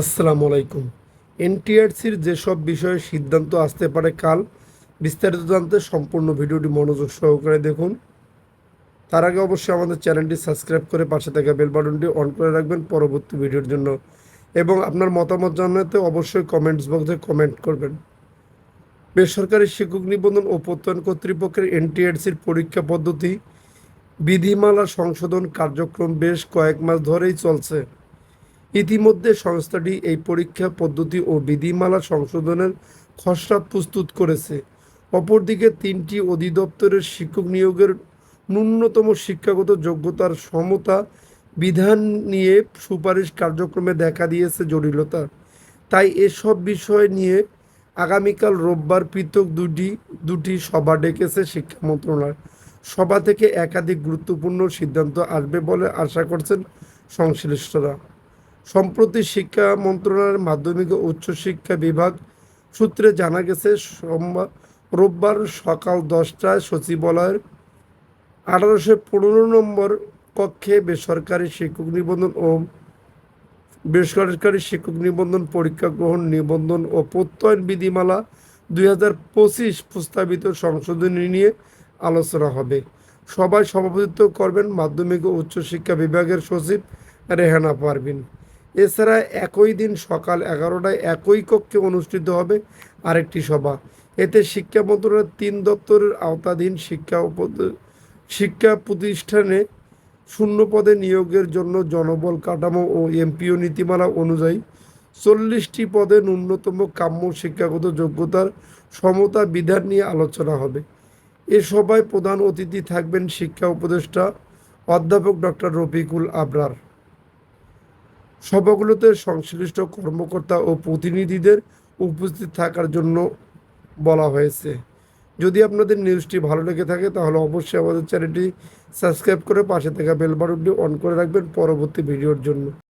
আসসালামু আলাইকুম। এনটিআরসির যেসব বিষয়ে সিদ্ধান্ত আসতে পারে কাল, বিস্তারিত জানতে সম্পূর্ণ ভিডিওটি মনোযোগ সহকারে দেখুন। তার আগে অবশ্যই আমাদের চ্যানেলটি সাবস্ক্রাইব করে পাশে থাকা বেল বাটনটি অন করে রাখবেন পরবর্তী ভিডিওর জন্য। এবং আপনার মতামত জানাতে অবশ্যই কমেন্টস বক্সে কমেন্ট করবেন। বেসরকারি শিক্ষক নিবন্ধন ও প্রত্যয়ন কর্তৃপক্ষের এনটিআরসির পরীক্ষা পদ্ধতি, বিধিমালা সংশোধন কার্যক্রম বেশ কয়েক মাস ধরেই চলছে। ইতিমধ্যে সংস্থাটি এই পরীক্ষা পদ্ধতি ও বিধিমালা সংশোধনের খসড়া প্রস্তুত করেছে। অপরদিকে তিনটি অধিদপ্তরের শিক্ষক নিয়োগের ন্যূনতম শিক্ষাগত যোগ্যতার সমতা বিধান নিয়ে সুপারিশ কার্যক্রমে দেখা দিয়েছে জটিলতা। তাই এসব বিষয় নিয়ে আগামীকাল রোববার পৃথক দুটি দুটি সভা ডেকেছে শিক্ষা মন্ত্রণালয়। সভা থেকে একাধিক গুরুত্বপূর্ণ সিদ্ধান্ত আসবে বলে আশা করছেন সংশ্লিষ্টরা। সম্প্রতি শিক্ষা মন্ত্রণালয়ের মাধ্যমিক ও উচ্চশিক্ষা বিভাগ সূত্রে জানা গেছে, সোমবার, রোববার সকাল দশটায় সচিবালয়ের আঠারোশো পনেরো নম্বর কক্ষে বেসরকারি শিক্ষক নিবন্ধন ও বেসরকারি শিক্ষক নিবন্ধন পরীক্ষা গ্রহণ নিবন্ধন ও প্রত্যয়ন বিধিমালা দুই হাজার পঁচিশ প্রস্তাবিত সংশোধনী নিয়ে আলোচনা হবে। সবাই সভাপতিত্ব করবেন মাধ্যমিক ও উচ্চশিক্ষা বিভাগের সচিব রেহানা পারভিন। এছাড়া একই দিন সকাল এগারোটায় একই কক্ষে অনুষ্ঠিত হবে আরেকটি সভা। এতে শিক্ষা মন্ত্রণালয়ের তিন দপ্তরের আওতাধীন শিক্ষা শিক্ষা প্রতিষ্ঠানে শূন্য পদে নিয়োগের জন্য জনবল কাঠামো ও এমপিও নীতিমালা অনুযায়ী চল্লিশটি পদে ন্যূনতম কাম্য শিক্ষাগত যোগ্যতার সমতা বিধান নিয়ে আলোচনা হবে। এ সভায় প্রধান অতিথি থাকবেন শিক্ষা উপদেষ্টা অধ্যাপক ডক্টর রফিকুল আবরার। সভাগুলোতে সংশ্লিষ্ট কর্মকর্তা ও প্রতিনিধিদের উপস্থিত থাকার জন্য বলা হয়েছে। যদি আপনাদের নিউজটি ভালো লেগে থাকে, তাহলে অবশ্যই আমাদের চ্যানেলটি সাবস্ক্রাইব করে পাশে থাকা বেল বাটনটি অন করে রাখবেন পরবর্তী ভিডিওর জন্য।